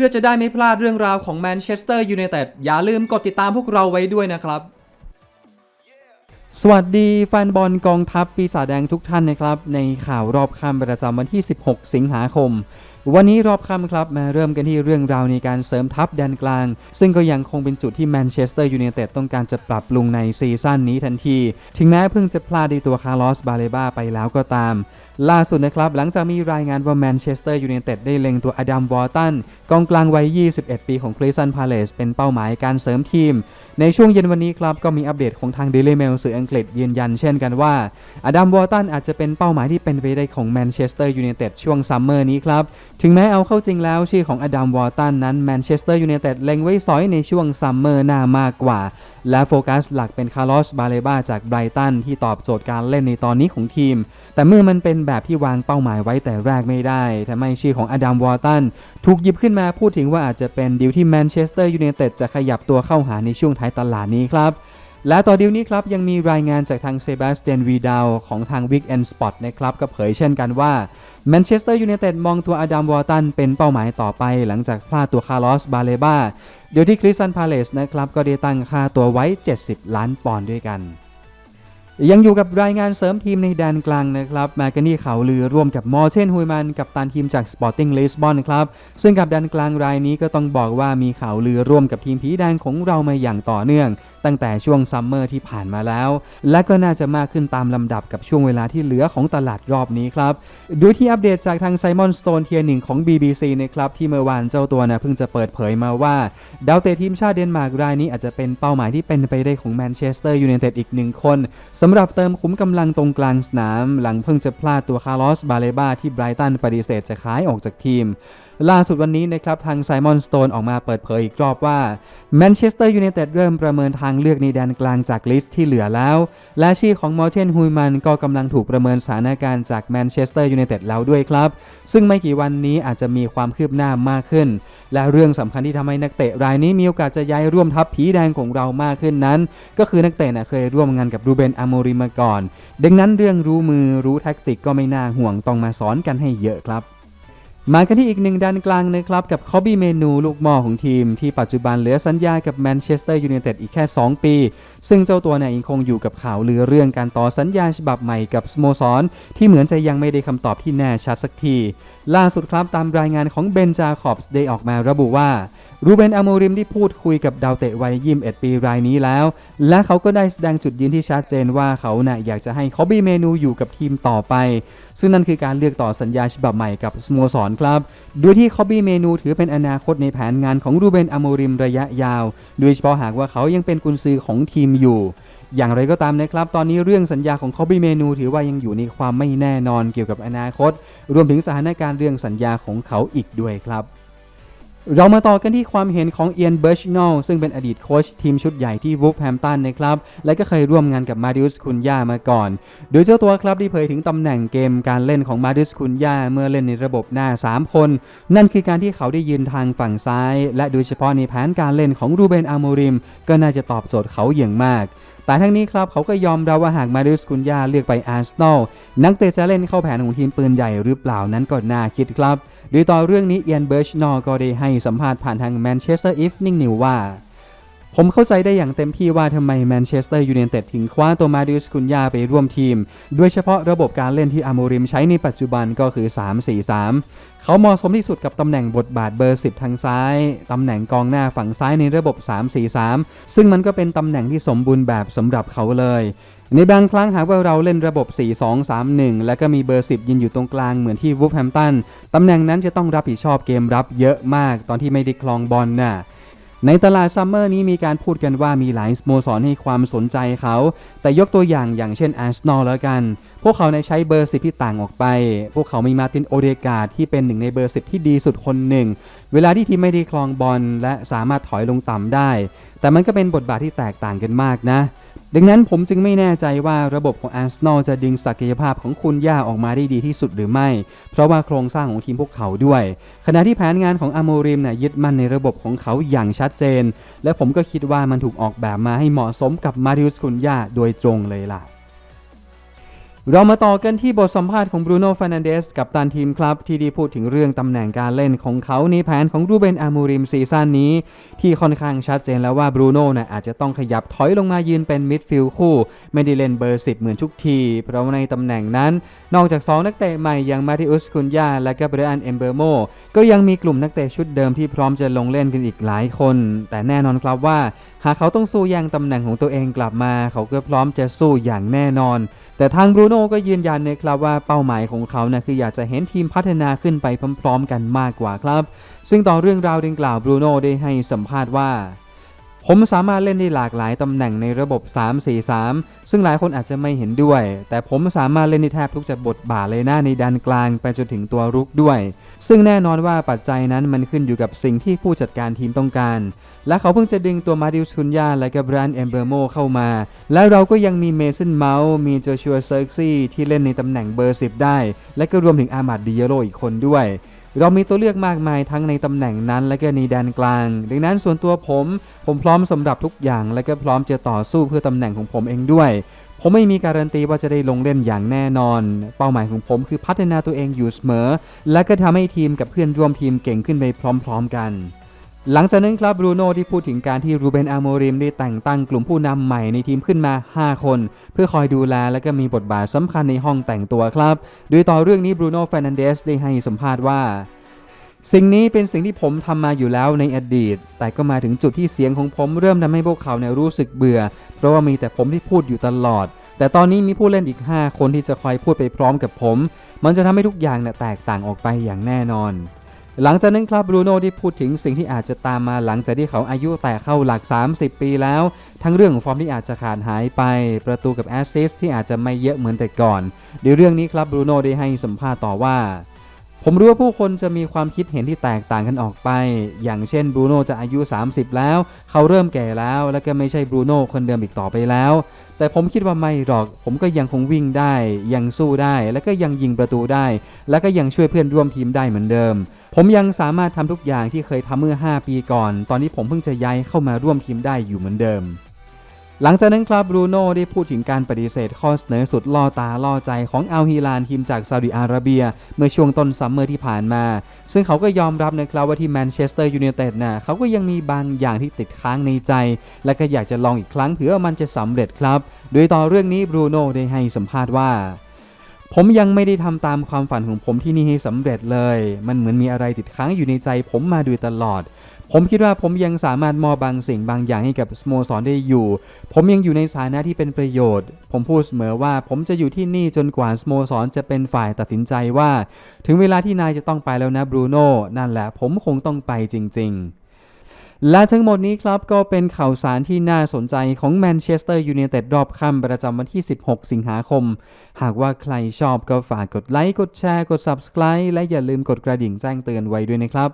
พื่อจะได้ไม่พลาดเรื่องราวของแมนเชสเตอร์ยูไนเต็ดอย่าลืมกดติดตามพวกเราไว้ด้วยนะครับ สวัสดีแฟนบอลกองทัพปีศาจแดงทุกท่านนะครับ ในข่าวรอบค่ำประจำวันที่ 16 สิงหาคม วันนี้รอบค่ำครับมาเริ่มกันที่เรื่องราวในการเสริมทัพแดนกลาง ซึ่งก็ยังคงเป็นจุดที่แมนเชสเตอร์ยูไนเต็ดต้องการจะปรับปรุงในซีซั่นนี้ทันที ถึงแม้เพิ่งจะพลาดในตัวคาร์ลอสบาเลบาไปแล้วก็ตาม ล่าสุดนะครับ หลังจากมีรายงานว่าแมนเชสเตอร์ยูไนเต็ดได้เล็งตัวอดัมวอร์ตันกองกลางวัย 21 ปีของคริสตันพาเลสเป็นเป้าหมายการเสริมทีม ในช่วงเย็นวันนี้ครับ ก็มีอัปเดตของทาง Daily Mail สื่ออังกฤษยืนยันเช่นกันว่าอดัมวอร์ตันอาจจะเป็นเป้าหมายที่เป็นไปได้ของแมนเชสเตอร์ยูไนเต็ดช่วงซัมเมอร์นี้ครับ ถึงแม้เอาเข้าจริงแล้วชื่อของอดัมวอร์ตันนั้นแมนเชสเตอร์ยูไนเต็ดเล็งไว้สอยในช่วงซัมเมอร์หน้ามากกว่า และโฟกัสหลักเป็นคาร์ลอสบาเลบาจากไบรตันที่ตอบโจทย์การเล่นในตอนนี้ของทีม แต่เมื่อมันเป็นแบบที่วางเป้าหมายไว้แต่แรกไม่ได้ทำให้ชื่อของอดัมวอร์ตันถูกหยิบขึ้นมาพูดถึงว่าอาจจะเป็นดีลที่แมนเชสเตอร์ยูไนเต็ดจะขยับตัวเข้าหาในช่วงท้ายตลาดนี้ครับและต่อดีลนี้ครับ ยังมีรายงานจากทางเซบาสเตียนวีดาวของทาง Weekend Spot นะครับ ก็เผยเช่นกันว่าแมนเชสเตอร์ยูไนเต็ดมองตัวอดัมวอร์ตันเป็นเป้าหมายต่อไป หลังจากพลาดตัวคาร์ลอสบาเลบาเดี๋ยวที่คริสตันพาเลสนะครับ ก็ได้ตั้งค่าตัวไว้ 70 ล้านปอนด์ด้วยกัน ยังอยู่กับรายงานเสริมทีมในแดนกลางนะครับแมกนนี่ข่าลือร่วมกับมอร์เชนฮุยมันกับตันทีมจาก Sporting Lisbon ครับซึ่งกับแดนกลางรายนี้ก็ต้องบอกว่ามีข่าวลือร่วมกับทีมผีแดงของเรามาอย่างต่อเนื่อง ตั้งแต่ช่วงซัมเมอร์ที่ผ่านมาแล้ว และก็น่าจะมากขึ้นตามลำดับกับช่วงเวลาที่เหลือของตลาดรอบนี้ครับโดยที่อัปเดตจากทางไซมอนสโตนเทียหนึ่งของ BBC นะครับที่เมื่อวานเจ้าตัวนะเพิ่งจะเปิดเผยมาว่า ดาวเตะทีมชาติเดนมาร์กรายนี้อาจจะเป็นเป้าหมายที่เป็นไปได้ของแมนเชสเตอร์ยูไนเต็ดอีกหนึ่งคนสำหรับเติมคุ้มกำลังตรงกลางสนาม หลังเพิ่งจะพลาดตัวคาร์ลอสบาเลบาที่ไบรตันปฏิเสธจะขายออกจากทีม ล่าสุดวันนี้นะครับทางไซมอนสโตนออกมาเปิดเผยอีกรอบว่าแมนเชสเตอร์ยูไนเต็ดเริ่มประเมินทางเลือกในแดนกลางจากลิสต์ที่เหลือแล้ว และชื่อของมอร์เทนฮุยมันก็กำลังถูกประเมินสถานการณ์จากแมนเชสเตอร์ยูไนเต็ดแล้วด้วยครับ ซึ่งไม่กี่วันนี้อาจจะมีความคืบหน้ามากขึ้น และเรื่องสำคัญที่ทำให้นักเตะรายนี้มีโอกาสจะย้ายร่วมทัพผีแดงของเรามากขึ้นนั้น ก็คือนักเตะน่ะเคยร่วมงานกับรูเบนอาโมริมาก่อน ดังนั้นเรื่องรู้มือรู้แท็กติกก็ไม่น่าห่วงต้องมาสอนกันให้เยอะครับ มากันที่อีกหนึ่งด้านกลางนะครับ กับคอบบี้เมนูลูกหมอของทีม ที่ปัจจุบันเหลือสัญญากับแมนเชสเตอร์ยูไนเต็ดอีกแค่ 2 ปี ซึ่งเจ้าตัวเนี่ยยังคงอยู่กับข่าวลือเรื่องการต่อสัญญาฉบับใหม่กับสโมสร ที่เหมือนจะยังไม่ได้คำตอบที่แน่ชัดสักที ล่าสุดครับตามรายงานของเบนจาคอบส์ได้ออกมาระบุว่า รูเบนอโมริมได้พูดคุยกับดาวเตะวัย21ปีรายนี้แล้ว และเขาก็ได้แสดงจุดยืนที่ชัดเจนว่าเขาน่ะอยากจะให้คอบบี้เมนูอยู่กับทีมต่อไป ซึ่งนั่นคือการเลือกต่อสัญญาฉบับใหม่กับสโมสรครับ โดยที่คอบบี้เมนูถือเป็นอนาคตในแผนงานของรูเบนอโมริมระยะยาว โดยเฉพาะหากว่าเขายังเป็นกุนซือของทีมอยู่อย่างไรก็ตามนะครับ ตอนนี้เรื่องสัญญาของคอบบี้เมนู ถือว่ายังอยู่ในความไม่แน่นอนเกี่ยวกับอนาคต รวมถึงสถานการณ์เรื่องสัญญาของเขาอีกด้วยครับ เรามาต่อกันที่ความเห็นของเอียนเบิร์ชนอลซึ่งเป็นอดีตโค้ชทีมชุดใหญ่ที่วูฟแฮมตันนะครับ และก็เคยร่วมงานกับมาดิอุสคุนยามาก่อน โดยเจ้าตัวครับได้เผยถึงตำแหน่งเกมการเล่นของมาดิอุสคุนยาเมื่อเล่นในระบบหน้า 3 คน นั่นคือการที่เขาได้ยืนทางฝั่งซ้าย และโดยเฉพาะในแผนการเล่นของรูเบนอาโมริม ก็น่าจะตอบโจทย์เขาอย่างมาก แต่ทั้งนี้ครับเขาก็ยอมรับว่าหากมาริอุสคุนยาเลือกไปอาร์เซนอลนักเตะจะเล่นเข้าแผนของทีมปืนใหญ่หรือเปล่านั้นก็น่าคิดครับโดยต่อเรื่องนี้เอียนเบิร์ชนอก็ได้ให้สัมภาษณ์ผ่านทางแมนเชสเตอร์อีฟนิ่งนิวว่า ผมเข้าใจได้อย่างเต็มที่ว่าทำไมแมนเชสเตอร์ยูไนเต็ดถึงคว้าตัวมาดิสคุนยาไปร่วมทีมโดยเฉพาะระบบการเล่นที่อาโมริมใช้ในปัจจุบันก็คือ 3-4-3 เขาเหมาะสมที่สุดกับตำแหน่งบทบาทเบอร์ 10 ทางซ้าย ตำแหน่งกองหน้าฝั่งซ้ายในระบบ 3-4-3 ซึ่งมันก็เป็นตำแหน่งที่สมบูรณ์แบบสำหรับเขาเลยในบางครั้งหากว่าเราเล่นระบบ 4-2-3-1 และก็มีเบอร์ 10 ยืนอยู่ตรงกลางเหมือนที่วูฟแฮมตัน ตำแหน่งนั้นจะต้องรับผิดชอบเกมรับเยอะมาก ตอนที่ไม่ได้คลองบอลน่ะ ในตลาดซัมเมอร์นี้มีการพูดกันว่ามีหลายสโมสรให้ความสนใจเขา แต่ยกตัวอย่างอย่างเช่นอาร์เซนอลแล้วกัน พวกเขาในใช้เบอร์สิบที่ต่างออกไป พวกเขามีมาตินโอเดกาดที่เป็นหนึ่งในเบอร์สิบที่ดีสุดคนหนึ่ง เวลาที่ทีมไม่ได้คลองบอลและสามารถถอยลงต่ำได้ แต่มันก็เป็นบทบาทที่แตกต่างกันมากนะ ดังนั้นผมจึงไม่แน่ใจว่าระบบของอาร์เซนอลจะดึงศักยภาพของคุณย่าออกมาได้ดีที่สุดหรือไม่ เพราะว่าโครงสร้างของทีมพวกเขาด้วย ขณะที่แผนงานของอาโมริมเนี่ยยึดมั่นในระบบของเขาอย่างชัดเจน และผมก็คิดว่ามันถูกออกแบบมาให้เหมาะสมกับมาริอุสคุณย่าโดยตรงเลยล่ะ เรามาต่อกันที่บทสัมภาษณ์ของบรูโน่ฟ r น a นเดสกับตันทีมครับ ที่ได้พูดถึงเรื่องตำแหน่งการเล่นของเขาในแผนของรูเบนอามูริมซีซั่นนี้ ที่ค่อนข้างชัดเจนแล้วว่าบรูโน่น่ะอาจจะต้องขยับถอยลงมายืนเป็นมิดฟิลด์คู่ ไม่ได้เล่นเบอร์10เหมือนทุกที เพราะในตำแหน่งนั้น นอกจาก 2 นักเตะใหม่อย่างมาติอุสคุนยาและก็เบรอันเอมเบอร์โมก็ยังมีกลุ่มนักเตะชุดเดิมที่พร้อมจะลงเล่นกันอีกหลายคน แต่แน่นอนครับว่าหากเขาต้องสู้ย่งตำแหน่งของตัวเองกลับมา เขาก็พร้อมจะสู้อย่างแน่นอน แต่ทางบรูโน่ก็ยืนยันนะครับว่าเป้าหมายของเขานะคืออยากจะเห็นทีมพัฒนาขึ้นไปพร้อม ๆ กันมากกว่าครับ ซึ่งต่อเรื่องราวดังกล่าวบรูโน่ได้ให้สัมภาษณ์ว่า ผมสามารถเล่นได้หลากหลายตำแหน่งในระบบ 3-4-3 ซึ่งหลายคนอาจจะไม่เห็นด้วย แต่ผมสามารถเล่นได้แทบทุกจะบทบาทเลยหน้าในด้านกลางไปจนถึงตัวรุกด้วย ซึ่งแน่นอนว่าปัจจัยนั้นมันขึ้นอยู่กับสิ่งที่ผู้จัดการทีมต้องการ และเขาเพิ่งจะดึงตัวมาดิวซุนยาและก็บรานเอมเบอร์โมเข้ามา และเราก็ยังมีเมสันเมาส์มีโจชัวเซิร์ซี่ที่เล่นในตำแหน่งเบอร์ 10 ได้ และก็รวมถึงอามาดดิเยโรอีกคนด้วย เรามีตัวเลือกมากมายทั้งในตำแหน่งนั้น และก็ในแดนกลาง ดังนั้นส่วนตัวผม ผมพร้อมสำหรับทุกอย่าง และก็พร้อมจะต่อสู้เพื่อตำแหน่งของผมเองด้วย ผมไม่มีการันตีว่าจะได้ลงเล่นอย่างแน่นอน เป้าหมายของผมคือพัฒนาตัวเองอยู่เสมอ และก็ทำให้ทีมกับเพื่อนร่วมทีมเก่งขึ้นไปพร้อม ๆ กัน หลังจากนั้นครับบรูโน่ที่พูดถึงการที่รูเบนอาโมริมได้แต่งตั้งกลุ่มผู้นำใหม่ในทีมขึ้นมา 5 คน เพื่อคอยดูแลและก็มีบทบาทสำคัญในห้องแต่งตัวครับ โดยต่อเรื่องนี้บรูโน่ฟ r น a นเดสได้ให้สัมภาษณ์ว่าสิ่งนี้เป็นสิ่งที่ผมทำมาอยู่แล้วในอดีต แต่ก็มาถึงจุดที่เสียงของผมเริ่มทำให้พวกเขาเนี่ยรู้สึกเบื่อ เพราะว่ามีแต่ผมที่พูดอยู่ตลอด แต่ตอนนี้มีผู้เล่นอีก 5 คนที่จะคอยพูดไปพร้อมกับผม มันจะทำให้ทุกอย่างเนี่ยแตกต่างออกไปอย่างแน่นอน หลังจากนั้นครับบรูโน่ได้พูดถึงสิ่งที่อาจจะตามมาหลังจากที่เขาอายุแต่เข้าหลัก 30 ปีแล้ว ทั้งเรื่องของฟอร์มที่อาจจะขาดหายไป ประตูกับแอสซิสที่อาจจะไม่เยอะเหมือนแต่ก่อนเดี๋ยวเรื่องนี้ครับบรูโน่ได้ให้สัมภาษณ์ต่อว่า ผมรู้ว่าผู้คนจะมีความคิดเห็นที่แตกต่างกันออกไป อย่างเช่นบรูโน่จะอายุ 30 แล้ว เขาเริ่มแก่แล้ว แล้วก็ไม่ใช่บรูโน่คนเดิมอีกต่อไปแล้ว แต่ผมคิดว่าไม่หรอก ผมก็ยังคงวิ่งได้ ยังสู้ได้ แล้วก็ยังยิงประตูได้ แล้วก็ยังช่วยเพื่อนร่วมทีมได้เหมือนเดิม ผมยังสามารถทำทุกอย่างที่เคยทำเมื่อ 5 ปีก่อน ตอนนี้ผมเพิ่งจะย้ายเข้ามาร่วมทีมได้อยู่เหมือนเดิม หลังจากนั้นครับบรูโน่ได้พูดถึงการปฏิเสธข้อเสนอสุดล่อตาล่อใจของอัลฮิลานทีมจากซาอุดิอาระเบีย เมื่อช่วงต้นซัมเมอร์ที่ผ่านมา ซึ่งเขาก็ยอมรับนะครับว่าที่แมนเชสเตอร์ยูไนเต็ดน่ะเขาก็ยังมีบางอย่างที่ติดค้างในใจ และก็อยากจะลองอีกครั้งเผื่อมันจะสำเร็จครับ โดยต่อเรื่องนี้บรูโน่ได้ให้สัมภาษณ์ว่าผมยังไม่ได้ทำตามความฝันของผมที่นี่ให้สำเร็จเลย มันเหมือนมีอะไรติดค้างอยู่ในใจผมมาโดยตลอด ผมคิดว่าผมยังสามารถมอบบางสิ่งบางอย่างให้กับสโมสรได้อยู่ ผมยังอยู่ในสถานะที่เป็นประโยชน์ ผมพูดเสมอว่าผมจะอยู่ที่นี่จนกว่าสโมสรจะเป็นฝ่ายตัดสินใจว่า ถึงเวลาที่นายจะต้องไปแล้วนะบรูโน่นั่นแหละ ผมคงต้องไปจริง ๆและทั้งหมดนี้ครับก็เป็นข่าวสารที่น่าสนใจของแมนเชสเตอร์ยูไนเต็ดรอบค่ำประจำวันที่ 16 สิงหาคม หากว่าใครชอบก็ฝากกดไลค์ กดแชร์ กด Subscribe และอย่าลืมกดกระดิ่งแจ้งเตือนไว้ด้วยนะครับ